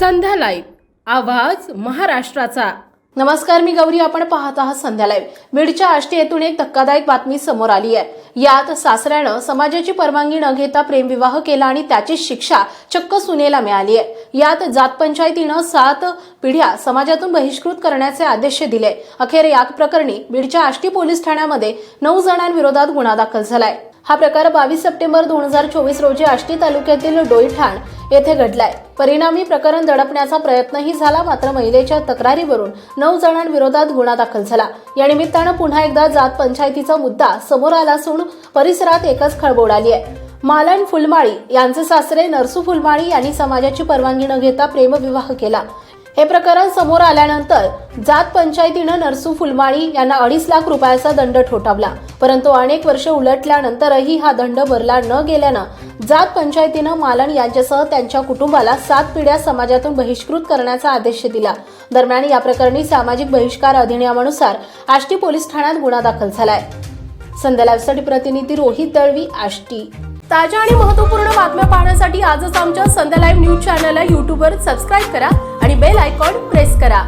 संध्या live आवाज महाराष्ट्राचा. नमस्कार मी गौरी. आपण पाहत आहात संध्या लाईव्ह बीडच्या आष्टी येथून एक धक्कादायक बातमी समोर आली आहे. यात सासऱ्यानं समाजाची परवानगी न घेता प्रेमविवाह केला आणि त्याची शिक्षा चक्क सुनेला मिळाली आहे. यात जात पंचायतीनं सात पिढ्या समाजातून बहिष्कृत करण्याचे आदेश दिले. अखेर या प्रकरणी बीडच्या आष्टी पोलीस ठाण्यामध्ये नऊ जणांविरोधात गुन्हा दाखल झालाय. हा प्रकार बावीस सप्टेंबर दोन हजार चोवीस रोजी आष्टी तालुक्यातील डोईठाण येथे घडलाय. परिणामी प्रकरण दडपण्याचा प्रयत्नही झाला मात्र महिलेच्या तक्रारीवरून नऊ जणांविरोधात गुन्हा दाखल झाला. या निमित्तानं पुन्हा एकदा जात पंचायतीचा मुद्दा समोर आला असून परिसरात एकच खळबोड आली आहे मालन फुलमाळी यांचे सासरे नरसू फुलमाळी यांनी समाजाची परवानगी न घेता प्रेमविवाह केला. हे प्रकरण समोर आल्यानंतर जात पंचायतीनं नरसू फुलमाळी यांना अडीच लाख रुपयाचा दंड ठोठावला. परंतु अनेक वर्ष उलटल्यानंतरही हा दंड भरला न गेल्यानं जात पंचायतीनं मालन यांच्यासह त्यांच्या कुटुंबाला सात पिढ्या समाजातून बहिष्कृत करण्याचा आदेश दिला. दरम्यान या प्रकरणी सामाजिक बहिष्कार अधिनियमानुसार आष्टी पोलीस ठाण्यात गुन्हा दाखल झालाय. संध्या प्रतिनिधी रोहित दळवी आष्टी. ताज्या आणि महत्त्वपूर्ण बातम्या पाहण्यासाठी आजच आमच्या संध्या लाईव्ह न्यूज चॅनलला यूट्यूबवर सबस्क्राईब करा. आणि बेल आयकॉन प्रेस करा.